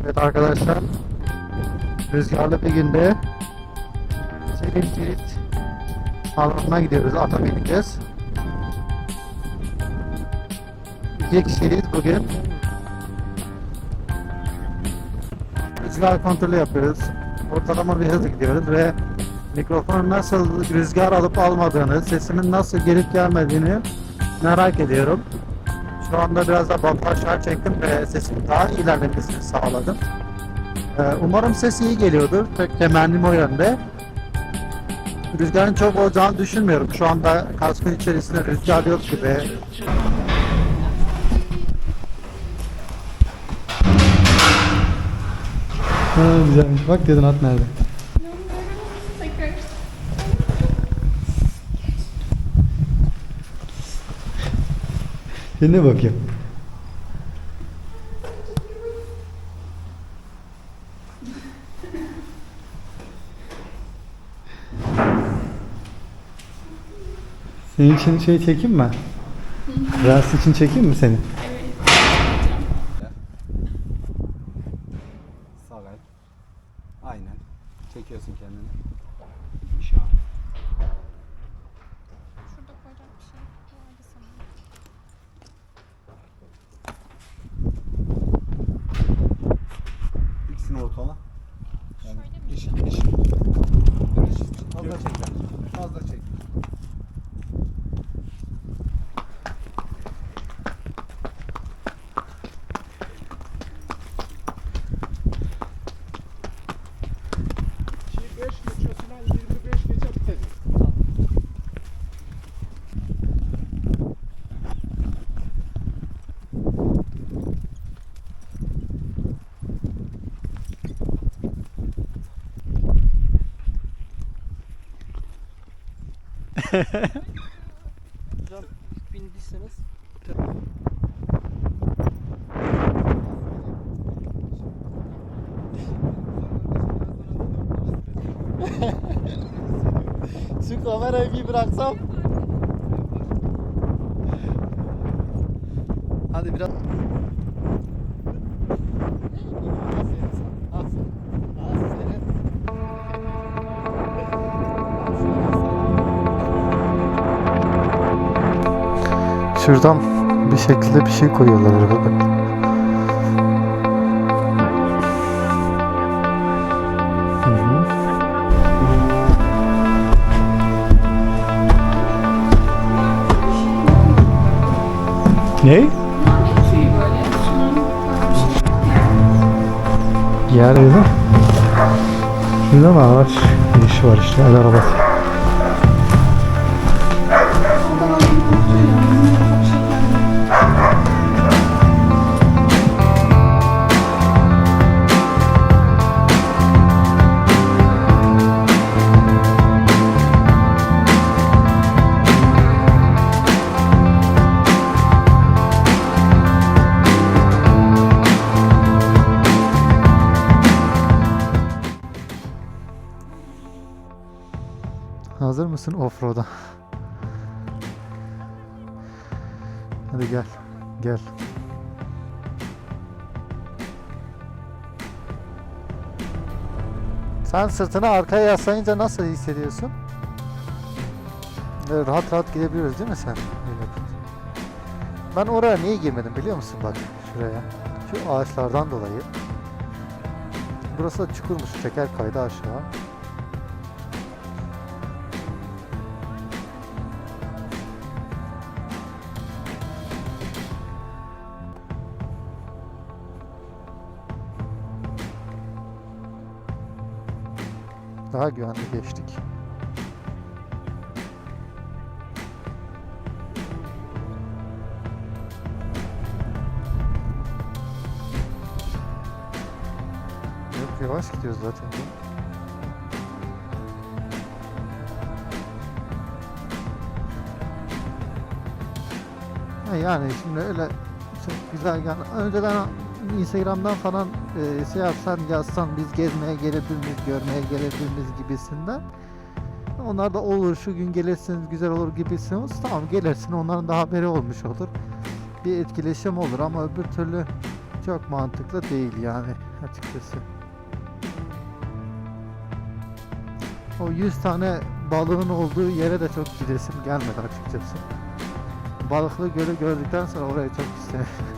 Evet arkadaşlar. Rüzgarlı bir günde Selim Cirit alanına gidiyoruz. Ata bineceğiz. İki kişiyiz bugün. Rüzgar kontrolü yapıyoruz. Ortalama bir hızla gidiyoruz ve mikrofonun nasıl rüzgar alıp almadığını, sesimin nasıl gelip gelmediğini merak ediyorum. Şu anda biraz da bantı aşağı çektim ve sesim daha ilerlemesini sağladım. Ee, umarım ses iyi geliyordur. Pek temennim o yönde. Rüzgarın çok olacağını düşünmüyorum. Şu anda kaskın içerisinde rüzgar yok gibi. Ha, güzelmiş. Bak dedin at nerede? Ne bakıyorsun? Senin için şey çekeyim mi? Reels için çekeyim mi seni? Sağ el. Aynen. Çekiyorsun kendini. Hocam bindiyseniz Şu kamerayı bir bıraksam. Hadi biraz. Şuradan bir şekilde bir şey koyuyorlar arada. Ne? Yer öyle. Şurada mı ağaç girişi var işte el arabası. Hazır mısın offroad'a? Hadi gel. Gel. Sen sırtını arkaya yaslayınca nasıl hissediyorsun? Evet, rahat rahat gidebiliyoruz değil mi sen? Ben oraya niye girmedim biliyor musun bak şuraya. Şu ağaçlardan dolayı. Burası da çukurmuş teker kaydı aşağı. Daha güvenli geçtik. Yok yavaş gidiyoruz zaten. Yani şimdi öyle çok güzel yani önceden Instagram'dan falan e, şey yapsan yazsan biz gezmeye gelebilir görmeye gelebilir gibisinden. Onlar da olur şu gün gelirsiniz güzel olur gibisiniz. Tamam gelirsin onların da haberi olmuş olur. Bir etkileşim olur ama öbür türlü çok mantıklı değil yani. açıkçası. O 100 tane balığın olduğu yere de çok gidesim gelmedi açıkçası. Balıklı gölü gördükten sonra orayı çok istedim.